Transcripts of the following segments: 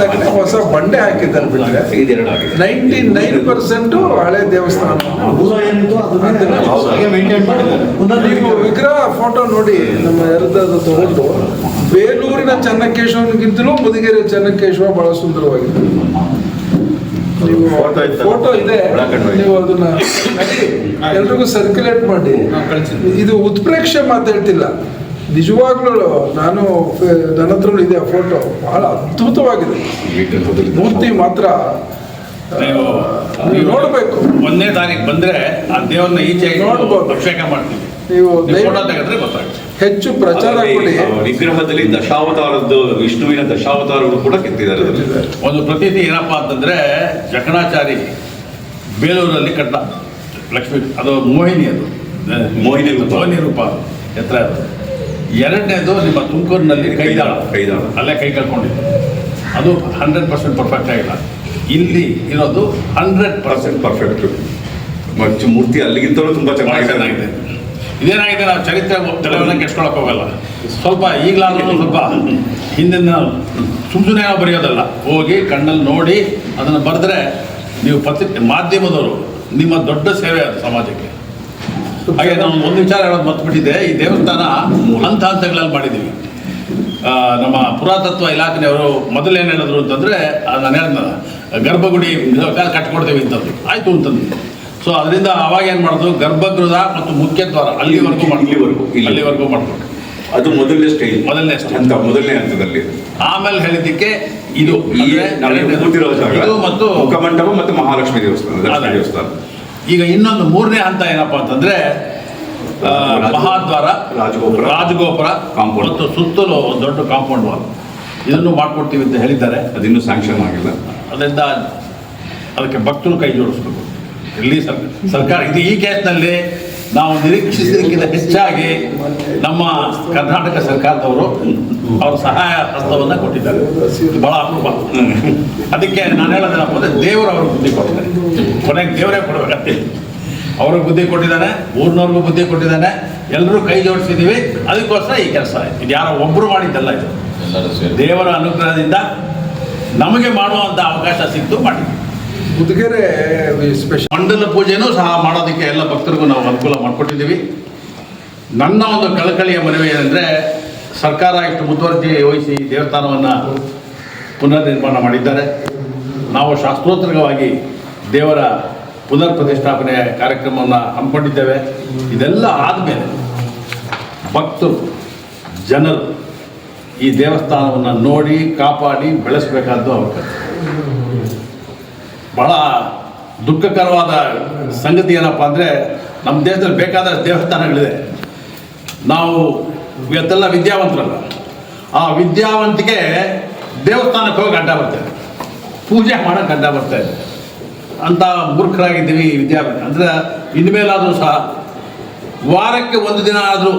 ತಕ್ಷಣ ಹೊಸ ಬಂಡೆ ಹಾಕಿದ್ದಾರೆ ಬಿಟ್ಟರೆ ನೈಂಟಿ ನೈನ್ ಪರ್ಸೆಂಟು ಹಳೆ ದೇವಸ್ಥಾನ ನೀವು ವಿಗ್ರಹ ಫೋಟೋ ನೋಡಿ ನಮ್ಮ ಎರಡದು ತಗೊಂಡು ಬೇಲೂರಿನ ಚನ್ನಕೇಶವನಿಗಿಂತಲೂ ಮುದಿಗೆರೆ ಚನ್ನಕೇಶವ ಬಹಳ ಸುಂದರವಾಗಿದೆ. ನೀವು ಫೋಟೋ ಇದೆ. ನೀವು ಅದನ್ನ ಎಲ್ರಿಗೂ ಸರ್ಕ್ಯುಲೇಟ್ ಮಾಡಿ. ಇದು ಉತ್ಪ್ರೇಕ್ಷೆ ಮಾತಾಡ್ತಿಲ್ಲ. ನಿಜವಾಗ್ಲೂ ನಾನು ನನ್ನ ಹತ್ರ ಇದೆ ಫೋಟೋ ಬಹಳ ಅದ್ಭುತವಾಗಿದೆ. ಮೂರ್ತಿ ಮಾತ್ರ ಆ, ನೋಡಬೇಕು. ಒಂದನೇ ತಾರೀಕು ಬಂದ್ರೆ ಆ ದೇವ್ರನ್ನ ಈಚೆ ನೋಡ್ಬೋದು. ಅಭಿಷೇಕ ಮಾಡ್ತೀವಿ. ನೀವು ಹೆಚ್ಚು ಪ್ರಚಾರ ಕೊಡಿ. ವಿಗ್ರಹದಲ್ಲಿ ದಶಾವತಾರದ್ದು ವಿಷ್ಣುವಿನ ದಶಾವತಾರಗಳು ಕೂಡ ಕೆತ್ತಿದ್ದಾರೆ. ಅದರಲ್ಲಿ. ಒಂದು ಪ್ರತೀತಿ ಏನಪ್ಪ ಅಂತಂದ್ರೆ ಜಕಣಾಚಾರಿ ಬೇಲೂರಲ್ಲಿ ಕಟ್ಟ ಲಕ್ಷ್ಮಿ ಅದು ಮೋಹಿನಿ ಅದು ಮೋಹಿನಿ. ಮೋಹಿನಿ ರೂಪ ಎತ್ತರ ಅದು. ಎರಡನೇದು ನಿಮ್ಮ ತುಮಕೂರಿನಲ್ಲಿ ಕೈದಾಳ ಕೈದಾಳ. ಅಲ್ಲೇ ಕೈ ಕಳ್ಕೊಂಡಿದ್ದು. ಅದು ಹಂಡ್ರೆಡ್ ಪರ್ಸೆಂಟ್ ಪರ್ಫೆಕ್ಟ್ ಆಗಿಲ್ಲ. ಇಲ್ಲಿ ಇರೋದು ಹಂಡ್ರೆಡ್ ಪರ್ಸೆಂಟ್ ಪರ್ಫೆಕ್ಟ್ ಪರ್ಫೆಕ್ಟ್ ಮೂರ್ತಿ ಅಲ್ಲಿಗಿಂತಲೂ ತುಂಬ ಚೆನ್ನಾಗಿ ಚೆನ್ನಾಗಿದೆ. ಇದೇನಾಗಿದೆ ನಾವು ಚರಿತ್ರೆ ತಲೆಗಳನ್ನ ಕೆಡ್ಸ್ಕೊಳಕ್ ಹೋಗಲ್ಲ. ಸ್ವಲ್ಪ ಈಗಲಾದ್ರೂ ಸ್ವಲ್ಪ ಹಿಂದಿನ ಸುಮ್ ಸುಮ್ಮನೆ ನಾವು ಬರೆಯೋದಲ್ಲ. ಹೋಗಿ ಕಣ್ಣಲ್ಲಿ ನೋಡಿ ಅದನ್ನು ಬರೆದ್ರೆ ನೀವು ಪತ್ರಿಕೆ ಮಾಧ್ಯಮದವರು ನಿಮ್ಮ ದೊಡ್ಡ ಸೇವೆ ಅದು ಸಮಾಜಕ್ಕೆ. ಹಾಗೆ ನಾವು ಒಂದು ವಿಚಾರ ಹೇಳೋದು ಮರ್ತ್ಬಿಟ್ಟಿದೆ ಈ ದೇವಸ್ಥಾನ ಹಂತ ಹಂತಗಳಲ್ಲಿ ಮಾಡಿದ್ದೀವಿ ನಮ್ಮ ಪುರಾತತ್ವ ಇಲಾಖೆಯವರು ಮೊದಲು ಏನು ಹೇಳಿದ್ರು ಅಂತಂದರೆ ನಾನು ಹೇಳಿದ್ನಲ್ಲ ಗರ್ಭಗುಡಿ ಕಟ್ಕೊಡ್ತೀವಿ ಅಂತಂದು ಆಯಿತು ಅಂತಂದು ಸೊ ಅದರಿಂದ ಅವಾಗ ಏನು ಮಾಡೋದು ಗರ್ಭಗೃಹ ಮತ್ತು ಮುಖ್ಯ ದ್ವಾರ ಅಲ್ಲಿವರೆಗೂ ಮಾಡಲಿವರೆಗೂ ಇಲ್ಲಿವರೆಗೂ, ಇಲ್ಲಿ. ಅಲ್ಲಿವರೆಗೂ ಮಾಡಿಕೊಂಡು ಅದು ಮೊದಲನೇ ಸ್ಟೇಜ್ ಮೊದಲನೇ ಸ್ಟೇಜ್ ಹಂತ ಮೊದಲನೇ ಹಂತದಲ್ಲಿ. ಆಮೇಲೆ ಹೇಳಿದ್ದಕ್ಕೆ ಇದು ಇದು ಮತ್ತು ಮುಖಮಂಟಪ ಮತ್ತು ಮಹಾಲಕ್ಷ್ಮಿ ದೇವಸ್ಥಾನ ದೇವಸ್ಥಾನ. ಈಗ ಇನ್ನೊಂದು ಮೂರನೇ ಹಂತ ಏನಪ್ಪಾ ಅಂತಂದ್ರೆ ಮಹಾದ್ವಾರ ರಾಜಗೋಪುರ. ರಾಜಗೋಪುರ ಕಾಂಪೌಂಡ್. ಮತ್ತು ಸುತ್ತಲೂ ಒಂದು ದೊಡ್ಡ ಕಾಂಪೌಂಡ್ ವಾಲ್. ಇದನ್ನು ಮಾಡ್ಕೊಡ್ತೀವಿ ಅಂತ ಹೇಳಿದ್ದಾರೆ. ಅದಿನ್ನೂ ಸ್ಯಾಂಕ್ಷನ್ ಆಗಿಲ್ಲ. ಅದರಿಂದ ಅದಕ್ಕೆ ಭಕ್ತರು ಕೈ ಜೋಡಿಸ್ಬೇಕು. ಇಲ್ಲಿ ಸರ್ ಸರ್ಕಾರ ಇದು ಈ ಕೇಸ್ನಲ್ಲಿ ನಾವು ನಿರೀಕ್ಷಿಸಿದ್ದಕ್ಕಿಂತ ಹೆಚ್ಚಾಗಿ ನಮ್ಮ ಕರ್ನಾಟಕ ಸರ್ಕಾರದವರು ಅವ್ರ ಸಹಾಯ ಹಸ್ತವನ್ನು ಕೊಟ್ಟಿದ್ದಾರೆ. ಬಹಳ ಅಪರೂಪ. ಅದಕ್ಕೆ ನಾನು ಹೇಳೋದೇನಪ್ಪ ಅಂದರೆ ದೇವರು ಅವ್ರಿಗೆ ಬುದ್ಧಿ ಕೊಟ್ಟಿದ್ದಾರೆ. ಕೊನೆಗೆ ದೇವರೇ ಕೊಡಬೇಕಂತೆ. ಅವ್ರಿಗೆ ಬುದ್ಧಿ ಕೊಟ್ಟಿದ್ದಾನೆ ಊರಿನವ್ರಿಗೂ ಬುದ್ಧಿ ಕೊಟ್ಟಿದ್ದಾನೆ ಎಲ್ಲರೂ ಕೈ ಜೋಡಿಸಿದ್ದೀವಿ. ಅದಕ್ಕೋಸ್ಕರ ಈ ಕೆಲಸ. ಇದು ಯಾರೋ ಒಬ್ಬರು ಮಾಡಿದ್ದಲ್ಲ ಇದು. ದೇವರ ಅನುಗ್ರಹದಿಂದ ನಮಗೆ ಮಾಡುವಂಥ ಅವಕಾಶ ಸಿಕ್ತು ಮಾಡಿದ್ವಿ. ಮುದುಗೆರೆ ಸ್ಪೆಷಲ್ ಮಂಡಲ ಪೂಜೆನೂ ಸಹ ಮಾಡೋದಕ್ಕೆ ಎಲ್ಲ ಭಕ್ತರಿಗೂ ನಾವು ಅನುಕೂಲ ಮಾಡಿಕೊಟ್ಟಿದ್ದೀವಿ. ನನ್ನ ಒಂದು ಕಳಕಳಿಯ ಮನವಿ ಏನಂದರೆ ಸರ್ಕಾರ ಇಷ್ಟು ಮುತುವರ್ಜಿ ವಹಿಸಿ ದೇವಸ್ಥಾನವನ್ನು ಪುನರ್ ನಿರ್ಮಾಣ ಮಾಡಿದ್ದಾರೆ. ನಾವು ಶಾಸ್ತ್ರೋತ್ತರವಾಗಿ ದೇವರ ಪುನರ್ ಪ್ರತಿಷ್ಠಾಪನೆ ಕಾರ್ಯಕ್ರಮವನ್ನು ಹಮ್ಮಿಕೊಂಡಿದ್ದೇವೆ. ಇದೆಲ್ಲ ಆದಮೇಲೆ ಭಕ್ತರು, ಜನರು ಈ ದೇವಸ್ಥಾನವನ್ನು ನೋಡಿ, ಕಾಪಾಡಿ, ಬೆಳೆಸಬೇಕಾದ್ದು ಅವಕಾಶ. ಬಹಳ ದುಃಖಕರವಾದ ಸಂಗತಿ ಏನಪ್ಪ ಅಂದರೆ, ನಮ್ಮ ದೇಶದಲ್ಲಿ ಬೇಕಾದ ದೇವಸ್ಥಾನಗಳಿದೆ. ನಾವು ಇವತ್ತೆಲ್ಲ ವಿದ್ಯಾವಂತರಲ್ಲ. ಆ ವಿದ್ಯಾವಂತಿಕೆ ದೇವಸ್ಥಾನಕ್ಕೆ ಹೋಗಿ ಅಡ್ಡ ಬರ್ತಾರೆ ಪೂಜೆ ಮಾಡೋಕೆ ಅಡ್ಡ ಬರ್ತಾ ಇದೆ. ಅಂತ ಮೂರ್ಖರಾಗಿದ್ದೀವಿ ಈ ವಿದ್ಯಾರ್ಥಿ ಅಂದರೆ ಇನ್ಮೇಲಾದರೂ ಸಹ ವಾರಕ್ಕೆ ಒಂದು ದಿನ ಆದರೂ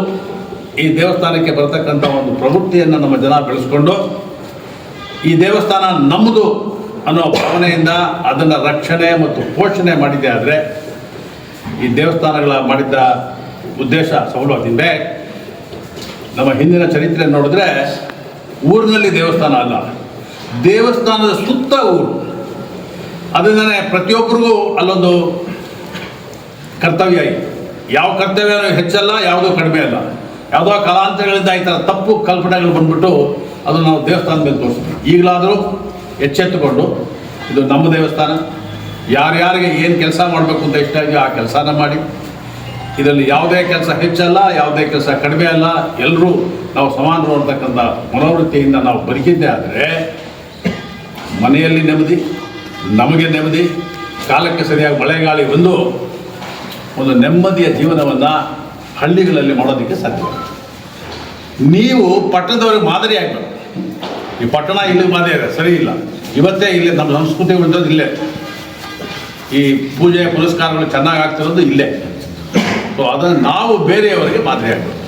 ಈ ದೇವಸ್ಥಾನಕ್ಕೆ ಬರತಕ್ಕಂಥ ಒಂದು ಪ್ರವೃತ್ತಿಯನ್ನು ನಮ್ಮ ಜನ ಬೆಳೆಸ್ಕೊಂಡು ಈ ದೇವಸ್ಥಾನ ನಮ್ಮದು ಅನ್ನೋ ಭಾವನೆಯಿಂದ ಅದನ್ನು ರಕ್ಷಣೆ ಮತ್ತು ಪೋಷಣೆ ಮಾಡಿದೆ ಆದರೆ ಈ ದೇವಸ್ಥಾನಗಳ ಮಾಡಿದ್ದ ಉದ್ದೇಶ ಸಫಲವಾಗಿದೆ ನಮ್ಮ ಹಿಂದಿನ ಚರಿತ್ರೆ ನೋಡಿದ್ರೆ ಊರಿನಲ್ಲಿ ದೇವಸ್ಥಾನ ಅಲ್ಲ. ದೇವಸ್ಥಾನದ ಸುತ್ತ ಊರು. ಅದರಿಂದನೇ ಪ್ರತಿಯೊಬ್ಬರಿಗೂ ಅಲ್ಲೊಂದು ಕರ್ತವ್ಯ ಇದೆ. ಯಾವ ಕರ್ತವ್ಯ ಹೆಚ್ಚಲ್ಲ, ಯಾವುದೂ ಕಡಿಮೆ ಅಲ್ಲ. ಯಾವುದೋ ಕಲಾಂತರಗಳಿಂದ ಈ ಥರ ತಪ್ಪು ಕಲ್ಪನೆಗಳು ಬಂದ್ಬಿಟ್ಟು ಅದು ನಾವು ದೇವಸ್ಥಾನದ ಮೇಲೆ ತೋರಿಸ್ತೀವಿ. ಈಗಲಾದರೂ ಎಚ್ಚೆತ್ತುಕೊಂಡು, ಇದು ನಮ್ಮ ದೇವಸ್ಥಾನ. ಯಾರ್ಯಾರಿಗೆ ಏನು ಕೆಲಸ ಮಾಡಬೇಕು ಅಂತ ಇಷ್ಟ ಇದೆಯೋ ಆ ಕೆಲಸನ ಮಾಡಿ. ಇದರಲ್ಲಿ ಯಾವುದೇ ಕೆಲಸ ಹೆಚ್ಚಲ್ಲ, ಯಾವುದೇ ಕೆಲಸ ಕಡಿಮೆ ಅಲ್ಲ. ಎಲ್ಲರೂ ನಾವು ಸಮಾನರು ಅಂತಕ್ಕಂಥ ಮನೋವೃತ್ತಿಯಿಂದ ನಾವು ಬದುಕಿದ್ದೇ ಆದರೆ ಮನೆಯಲ್ಲಿ ನೆಮ್ಮದಿ, ನಮಗೆ ನೆಮ್ಮದಿ, ಕಾಲಕ್ಕೆ ಸರಿಯಾಗಿ ಮಳೆಗಾಳಿ ಬಂದು ಒಂದು ನೆಮ್ಮದಿಯ ಜೀವನವನ್ನು ಹಳ್ಳಿಗಳಲ್ಲಿ ಮಾಡೋದಕ್ಕೆ ಸಾಧ್ಯ. ನೀವು ಪಟ್ಟಣದವ್ರಿಗೆ ಮಾದರಿ ಆಗಬೇಕು. ಈ ಪಟ್ಟಣ ಇಲ್ಲಿ ಮಾದರಿ ಇದೆ ಸರಿ ಇಲ್ಲ. ಇವತ್ತೇ ಇಲ್ಲಿ ನಮ್ಮ ಸಂಸ್ಕೃತಿ ಬಂದದ್ದು ಇಲ್ಲೇ. ಈ ಪೂಜೆ ಪುರಸ್ಕಾರಗಳು ಚೆನ್ನಾಗಿ ಆಗ್ತಿರೋದು ಇಲ್ಲೇ. ಸೊ ಅದನ್ನು ನಾವು ಬೇರೆಯವರಿಗೆ ಮಾದರಿ ಆಗಬೇಕು